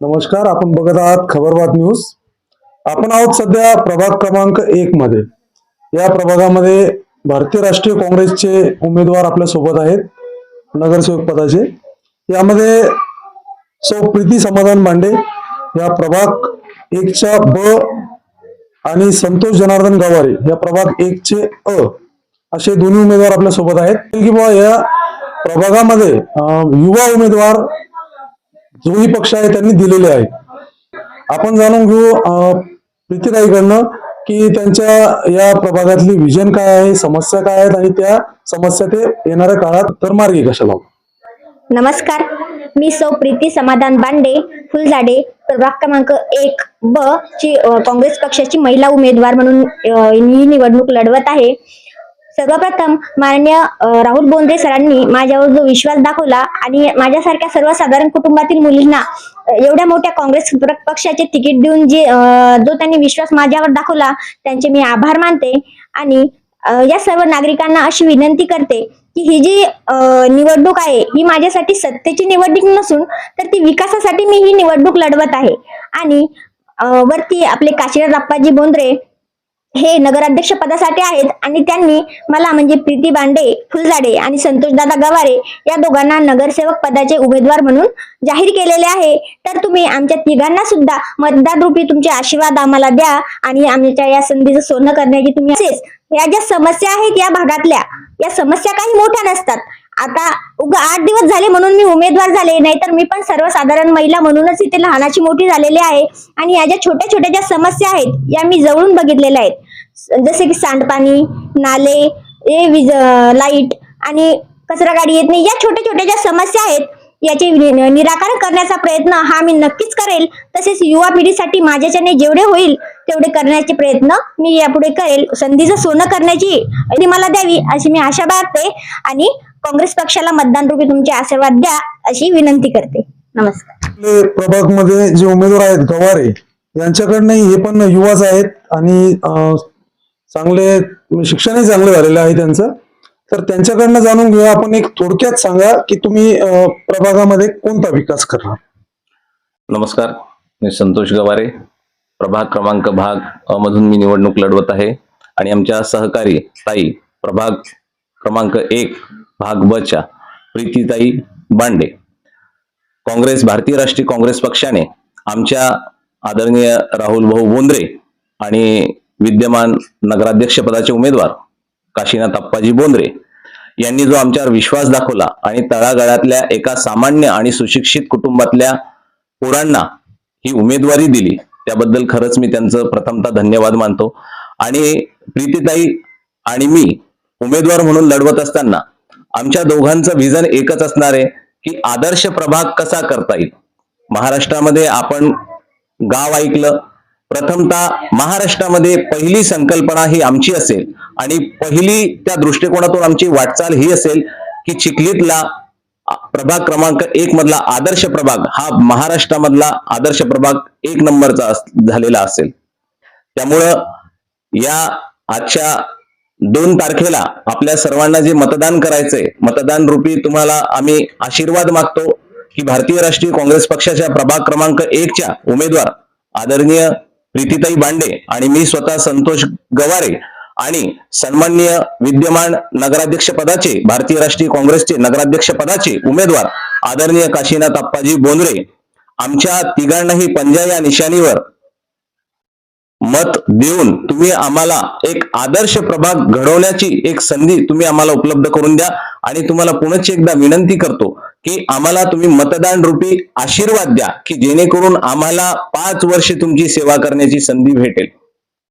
नमस्कार आपण बघत आहात खबरबात न्यूज. आपण आहोत सध्या प्रभाग क्रमांक एक मध्ये. या प्रभागामध्ये भारतीय राष्ट्रीय काँग्रेसचे उमेदवार आपल्यासोबत आहेत नगरसेवक पदाचे. यामध्ये सौ प्रीती समाधान मांडे या प्रभाग एकच्या ब आणि संतोष जनार्दन गवारे या प्रभाग एकचे अ असे दोन्ही उमेदवार आपल्यासोबत आहेत की बुवा या प्रभागामध्ये युवा उमेदवार दोन्ही पक्ष आहे त्यांनी दिलेले आहे. आपण जाणून घेऊ प्रीतीताईकडनं की त्यांच्या या प्रभागातली विजन काय आहे समस्या काय आहेत आणि त्या समस्या ते येणाऱ्या काळात तर मार्गी कशा लावू नमस्कार. मी सौ प्रीती समाधान बांडे फुलझाडे प्रभाग क्रमांक एक ब ची काँग्रेस पक्षाची महिला उमेदवार म्हणून ही निवडणूक लढवत आहे. सर्वप्रथम माननीय राहुल बोंद्रे सरांनी माझ्यावर जो विश्वास दाखवला आणि माझ्यासारख्या सर्वसाधारण कुटुंबातील मुलींना एवढ्या मोठ्या काँग्रेस पक्षाचे तिकीट देऊन जे जो त्यांनी विश्वास माझ्यावर दाखवला त्यांचे मी आभार मानते आणि या सर्व नागरिकांना अशी विनंती करते की ही जी निवडणूक आहे ही माझ्यासाठी सत्तेची निवडणूक नसून तर ती विकासासाठी मी ही निवडणूक लढवत आहे. आणि वरती आपले काशीनाथ अप्पाजी बोंद्रे हे नगराध्यक्ष पदासाठी आहेत आणि त्यांनी मला म्हणजे प्रीती बांडे फुलझाडे आणि संतोषदादा गवारे या दोघांना नगरसेवक पदाचे उमेदवार म्हणून जाहीर केलेले आहे. तर तुम्ही आमच्या तिघांना सुद्धा मतदार रूपी तुमचे आशीर्वाद आम्हाला द्या आणि आमच्या या संधीचं सोनं करण्याची तुम्ही या ज्या समस्या आहेत या भागातल्या या समस्या काही मोठ्या नसतात. आता उगा आठ दिवस झाले म्हणून मी उमेदवार झाले नाहीतर मी पण सर्वसाधारण महिला म्हणूनच इथे लहानाची मोठी झालेली आहे. आणि या ज्या छोट्या छोट्या ज्या समस्या आहेत या मी जवळून बघितलेल्या आहेत. स- जसे की सांडपाणी नाले हे वीज लाइट आणि कचरा गाडी येत नाही या छोट्या छोट्या ज्या समस्या आहेत याचे नि- निराकरण करण्याचा प्रयत्न हा मी नक्कीच करेल. तसेच युवा पिढीसाठी माझ्याच्याने जेवढे होईल तेवढे करण्याचे प्रयत्न मी यापुढे करेल. संधीचं सोनं करण्याची मला द्यावी अशी मी आशा बाळगते. आणि काँग्रेस पक्षाला मतदान रूपी तुमचे आशीर्वाद द्या अशी विनंती करते. नमस्कार. प्रभागमध्ये जे उमेदवार आहेत गवारे यांच्याकडनं हे पण युवाच आहेत आणि चांगले शिक्षणही चांगले झालेलं आहे त्यांचं. तर त्यांच्याकडनं जाणून घेऊया आपण एक थोडक्यात सांगा की तुम्ही प्रभागामध्ये कोणता विकास करणार? नमस्कार मी संतोष गवारे. प्रभाग क्रमांक भाग मधून मी निवडणूक लढवत आहे आणि आमच्या सहकारी ताई प्रभाग क्रमांक एक भाग ब च्या प्रीतीताई बांडे. काँग्रेस भारतीय राष्ट्रीय काँग्रेस पक्षाने आमच्या आदरणीय राहुल भाऊ बोंद्रे आणि विद्यमान नगराध्यक्ष पदाचे उमेदवार काशीनाथ अप्पाजी बोंद्रे यांनी जो आमच्यावर विश्वास दाखवला आणि तळागाळातल्या एका सामान्य आणि सुशिक्षित कुटुंबातल्या पोरांना ही उमेदवारी दिली त्याबद्दल खरंच मी त्यांचं प्रथमतः धन्यवाद मानतो. आणि प्रीतीताई आणि मी उमेदवार म्हणून लढवत असताना आमच्या दोघांचं विजन एकच असणार आहे की आदर्श प्रभाग कसा करता येईल. महाराष्ट्रामध्ये आपण गाव ऐकलं प्रथमतः महाराष्ट्रामध्ये पहिली संकल्पना ही आमची असेल आणि पहिली त्या दृष्टिकोनातून आमची वाटचाल ही असेल की चिखलीतला प्रभाग क्रमांक एक मधला आदर्श प्रभाग हा महाराष्ट्रामधला आदर्श प्रभाग एक नंबरचा झालेला असेल. त्यामुळं या आजच्या दोन तारखेला आपल्या सर्वांना जे मतदान करायचंय मतदान रूपी तुम्हाला आम्ही आशीर्वाद मागतो की भारतीय राष्ट्रीय काँग्रेस पक्षाच्या प्रभाग क्रमांक एकच्या उमेदवार आदरणीय प्रीतीताई बांडे आणि मी स्वतः संतोष गवारे आणि सन्माननीय विद्यमान नगराध्यक्ष पदाचे भारतीय राष्ट्रीय काँग्रेसचे नगराध्यक्ष पदाचे उमेदवार आदरणीय काशीनाथ अप्पाजी बोंद्रे आमच्या तिघांनाही पंजा या निशाणीवर मत देऊन तुम्ही आम्हाला एक आदर्श प्रभाग घडवण्याची एक संधी तुम्ही आम्हाला उपलब्ध करून द्या. आणि तुम्हाला पुनश्च एकदा विनंती करतो की आम्हाला तुम्ही मतदान रूपी आशीर्वाद द्या की जेणेकरून आम्हाला पाच वर्षे तुमची सेवा करण्याची संधी भेटेल.